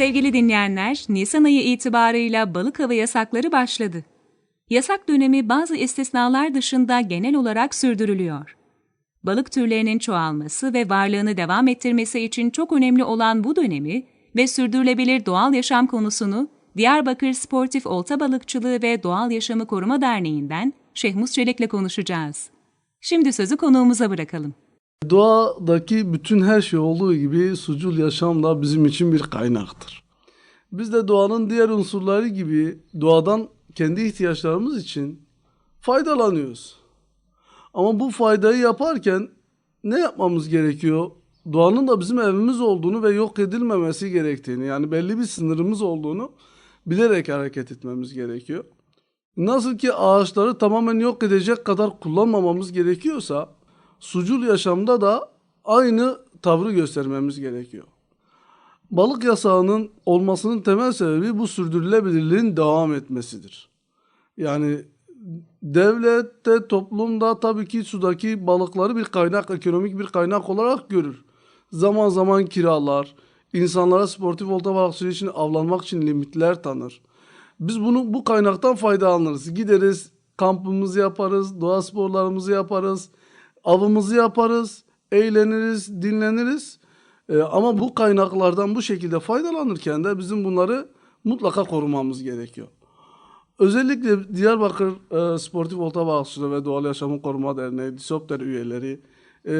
Sevgili dinleyenler, Nisan ayı itibarıyla balık avı yasakları başladı. Yasak dönemi bazı istisnalar dışında genel olarak sürdürülüyor. Balık türlerinin çoğalması ve varlığını devam ettirmesi için çok önemli olan bu dönemi ve sürdürülebilir doğal yaşam konusunu Diyarbakır Sportif Olta Balıkçılığı ve Doğal Yaşamı Koruma Derneği'nden Şehmus Çelik'le konuşacağız. Şimdi sözü konuğumuza bırakalım. Doğadaki bütün her şey olduğu gibi sucul yaşam da bizim için bir kaynaktır. Biz de doğanın diğer unsurları gibi doğadan kendi ihtiyaçlarımız için faydalanıyoruz. Ama bu faydayı yaparken ne yapmamız gerekiyor? Doğanın da bizim evimiz olduğunu ve yok edilmemesi gerektiğini yani belli bir sınırımız olduğunu bilerek hareket etmemiz gerekiyor. Nasıl ki ağaçları tamamen yok edecek kadar kullanmamamız gerekiyorsa sucul yaşamda da aynı tavrı göstermemiz gerekiyor. Balık yasağının olmasının temel sebebi bu sürdürülebilirliğin devam etmesidir. Yani devlette, toplumda tabii ki sudaki balıkları bir kaynak, ekonomik bir kaynak olarak görür. Zaman zaman kiralar, insanlara sportif olta balıkçılığı için avlanmak için limitler tanır. Biz bunu bu kaynaktan faydalanırız. Gideriz, kampımızı yaparız, doğa sporlarımızı yaparız, avımızı yaparız, eğleniriz, dinleniriz. Ee, ama bu kaynaklardan bu şekilde faydalanırken de bizim bunları mutlaka korumamız gerekiyor. Özellikle Diyarbakır e, Sportif Olta Balıkçılığı ve Doğal Yaşamı Koruma Derneği, DİSOPTER üyeleri, e,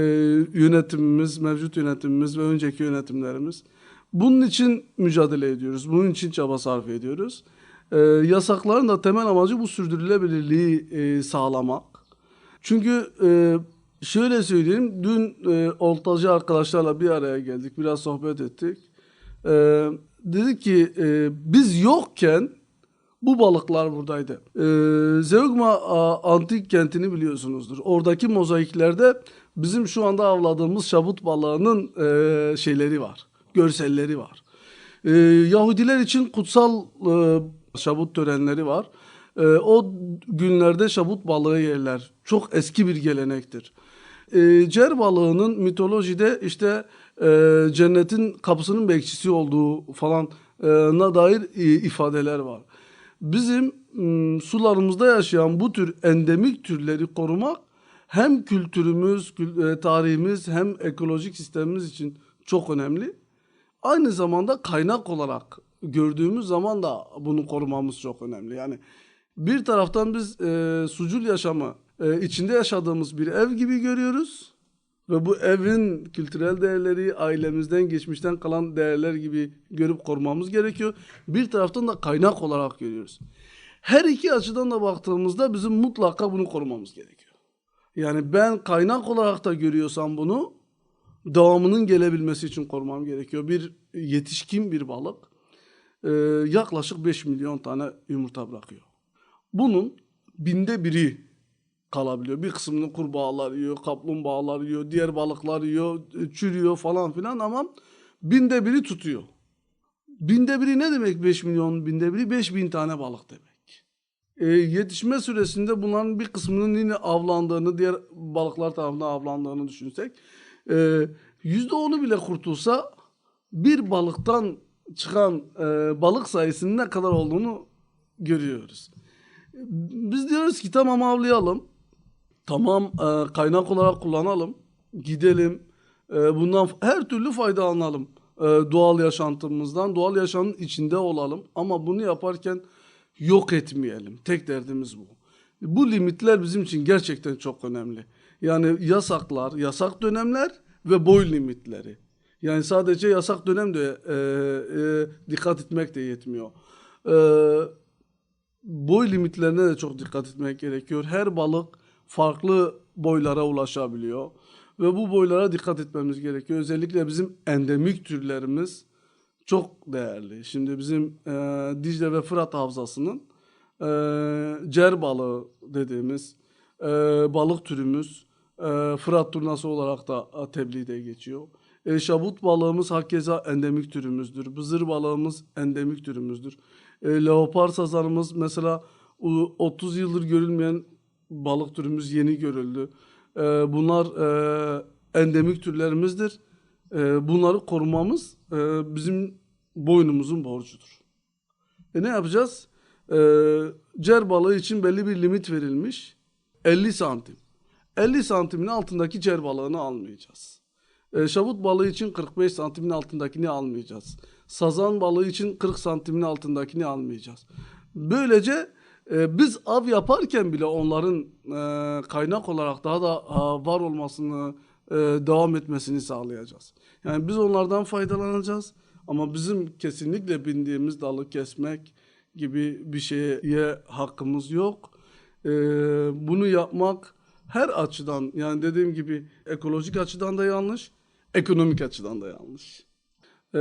yönetimimiz, mevcut yönetimimiz ve önceki yönetimlerimiz bunun için mücadele ediyoruz. Bunun için çaba sarf ediyoruz. E, yasakların da temel amacı bu sürdürülebilirliği e, sağlamak. Çünkü e, şöyle söyleyeyim, dün e, oltacı arkadaşlarla bir araya geldik, biraz sohbet ettik. E, dedik ki e, biz yokken bu balıklar buradaydı. Ee, Zeugma a, antik kentini biliyorsunuzdur. Oradaki mozaiklerde bizim şu anda avladığımız şabut balığının e, şeyleri var. Görselleri var. Ee, Yahudiler için kutsal e, şabut törenleri var. E, o günlerde şabut balığı yerler. Çok eski bir gelenektir. E, cer balığının mitolojide işte e, cennetin kapısının bekçisi olduğu falan na dair e, ifadeler var. Bizim sularımızda yaşayan bu tür endemik türleri korumak hem kültürümüz, kül, e, tarihimiz hem ekolojik sistemimiz için çok önemli. Aynı zamanda kaynak olarak gördüğümüz zaman da bunu korumamız çok önemli. Yani bir taraftan biz e, sucul yaşamı e, içinde yaşadığımız bir ev gibi görüyoruz. Ve bu evin kültürel değerleri, ailemizden, geçmişten kalan değerler gibi görüp korumamız gerekiyor. Bir taraftan da kaynak olarak görüyoruz. Her iki açıdan da baktığımızda bizim mutlaka bunu korumamız gerekiyor. Yani ben kaynak olarak da görüyorsam bunu devamının gelebilmesi için korumam gerekiyor. Bir yetişkin bir balık e, yaklaşık 5 milyon tane yumurta bırakıyor. Bunun binde biri kalabiliyor. Bir kısmını kurbağalar yiyor, kaplumbağalar yiyor, diğer balıklar yiyor, çürüyor falan filan ama binde biri tutuyor. Binde biri ne demek 5 milyon binde biri? 5 bin tane balık demek. E, yetişme süresinde bunların bir kısmının yine avlandığını, diğer balıklar tarafından avlandığını düşünsek e, yüzde onu bile kurtulsa bir balıktan çıkan e, balık sayısının ne kadar olduğunu görüyoruz. Biz diyoruz ki tamam avlayalım. Tamam e, kaynak olarak kullanalım. Gidelim. E, bundan her türlü faydalanalım. E, doğal yaşantımızdan. Doğal yaşamın içinde olalım. Ama bunu yaparken yok etmeyelim. Tek derdimiz bu. Bu limitler bizim için gerçekten çok önemli. Yani yasaklar, yasak dönemler ve boy limitleri. Yani sadece yasak dönemde e, e, dikkat etmek de yetmiyor. E, boy limitlerine de çok dikkat etmek gerekiyor. Her balık farklı boylara ulaşabiliyor. Ve bu boylara dikkat etmemiz gerekiyor. Özellikle bizim endemik türlerimiz çok değerli. Şimdi bizim e, Dicle ve Fırat Havzası'nın e, cer balığı dediğimiz e, balık türümüz e, Fırat turnası olarak da tebliğde geçiyor. E, şabut balığımız hakeza endemik türümüzdür. Bızır balığımız endemik türümüzdür. E, leopar sazanımız mesela 30 yıldır görülmeyen balık türümüz yeni görüldü. E, bunlar e, endemik türlerimizdir. E, bunları korumamız e, bizim boynumuzun borcudur. E ne yapacağız? E, cer balığı için belli bir limit verilmiş. 50 santim. 50 santimin altındaki cer balığını almayacağız. E, şabut balığı için 45 santimin altındakini almayacağız. Sazan balığı için 40 santimin altındakini almayacağız. Böylece e, biz av yaparken bile onların e, kaynak olarak daha da e, var olmasını, e, devam etmesini sağlayacağız. Yani biz onlardan faydalanacağız ama bizim kesinlikle bindiğimiz dalı kesmek gibi bir şeye hakkımız yok. E, bunu yapmak her açıdan yani dediğim gibi ekolojik açıdan da yanlış, ekonomik açıdan da yanlış. Ee,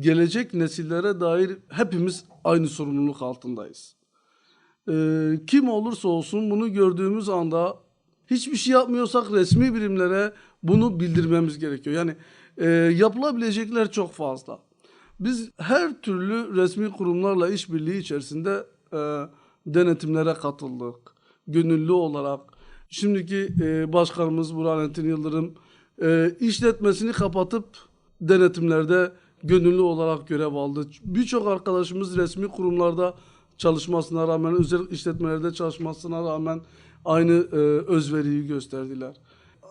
gelecek nesillere dair hepimiz aynı sorumluluk altındayız. Ee, kim olursa olsun bunu gördüğümüz anda hiçbir şey yapmıyorsak resmi birimlere bunu bildirmemiz gerekiyor. Yani e, yapılabilecekler çok fazla. Biz her türlü resmi kurumlarla işbirliği içerisinde e, denetimlere katıldık. Gönüllü olarak. Şimdiki e, başkanımız Burhanettin Yıldırım e, işletmesini kapatıp denetimlerde gönüllü olarak görev aldı. Birçok arkadaşımız resmi kurumlarda çalışmasına rağmen, özel işletmelerde çalışmasına rağmen aynı e, özveriyi gösterdiler.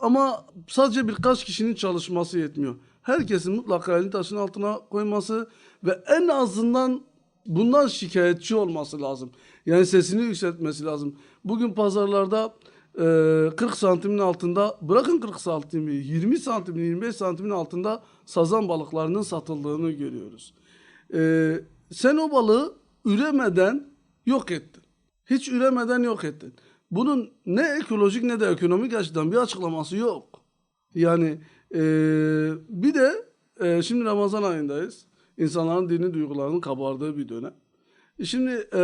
Ama sadece birkaç kişinin çalışması yetmiyor. Herkesin mutlaka elini taşın altına koyması ve en azından bundan şikayetçi olması lazım. Yani sesini yükseltmesi lazım. Bugün pazarlarda 40 ee, santimin altında bırakın 40 santimi 20 santimin 25 santimin altında sazan balıklarının satıldığını görüyoruz. Ee, sen o balığı üremeden yok ettin. Hiç üremeden yok ettin. Bunun ne ekolojik ne de ekonomik açıdan bir açıklaması yok. Yani e, bir de e, şimdi Ramazan ayındayız. İnsanların dini duygularının kabardığı bir dönem. E şimdi e,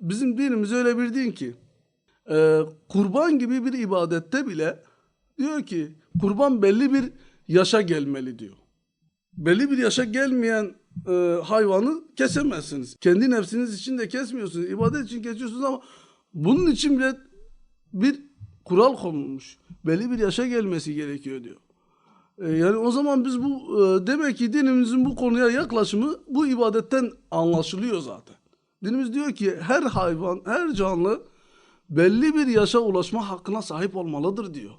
bizim dinimiz öyle bir din ki e, kurban gibi bir ibadette bile diyor ki kurban belli bir yaşa gelmeli diyor. Belli bir yaşa gelmeyen e, hayvanı kesemezsiniz. Kendi nefsiniz için de kesmiyorsunuz. İbadet için kesiyorsunuz ama bunun için bile bir kural konulmuş. Belli bir yaşa gelmesi gerekiyor diyor. E, yani o zaman biz bu e, demek ki dinimizin bu konuya yaklaşımı bu ibadetten anlaşılıyor zaten. Dinimiz diyor ki her hayvan, her canlı belli bir yaşa ulaşma hakkına sahip olmalıdır diyor.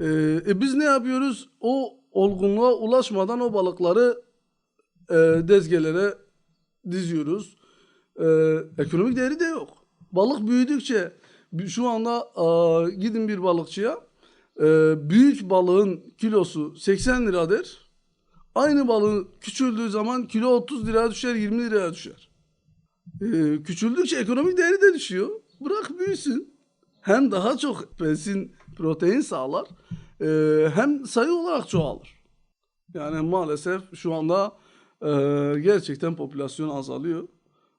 Ee, e biz ne yapıyoruz? O olgunluğa ulaşmadan o balıkları e, dezgelere diziyoruz. E, ekonomik değeri de yok. Balık büyüdükçe şu anda e, gidin bir balıkçıya e, büyük balığın kilosu 80 liradır. Aynı balığın küçüldüğü zaman kilo 30 liraya düşer 20 liraya düşer. E, küçüldükçe ekonomik değeri de düşüyor. Bırak büyüsün. Hem daha çok besin, protein sağlar. E, hem sayı olarak çoğalır. Yani maalesef şu anda e, gerçekten popülasyon azalıyor.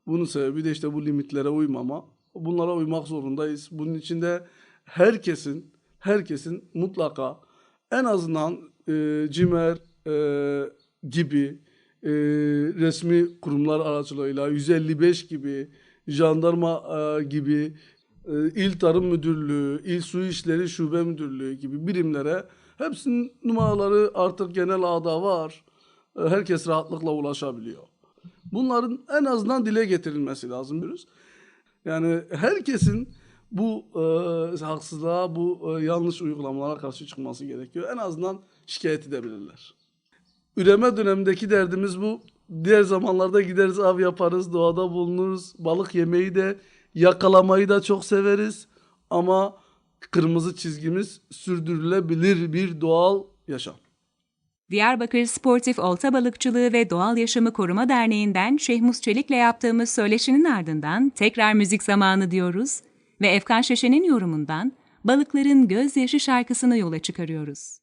Bunun sebebi de işte bu limitlere uymama. Bunlara uymak zorundayız. Bunun içinde herkesin herkesin mutlaka en azından e, CİMER e, gibi e, resmi kurumlar aracılığıyla 155 gibi jandarma e, gibi e, il tarım müdürlüğü, il su işleri şube müdürlüğü gibi birimlere hepsinin numaraları artık genel ağda var. E, herkes rahatlıkla ulaşabiliyor. Bunların en azından dile getirilmesi lazım diyoruz. Yani herkesin bu e, haksızlığa, bu e, yanlış uygulamalara karşı çıkması gerekiyor. En azından şikayet edebilirler. Üreme dönemindeki derdimiz bu. Diğer zamanlarda gideriz av yaparız, doğada bulunuruz. Balık yemeyi de yakalamayı da çok severiz. Ama kırmızı çizgimiz sürdürülebilir bir doğal yaşam. Diyarbakır Sportif Olta Balıkçılığı ve Doğal Yaşamı Koruma Derneği'nden Şehmus Çelik'le yaptığımız söyleşinin ardından tekrar müzik zamanı diyoruz ve Efkan Şeşen'in yorumundan Balıkların Gözyaşı şarkısını yola çıkarıyoruz.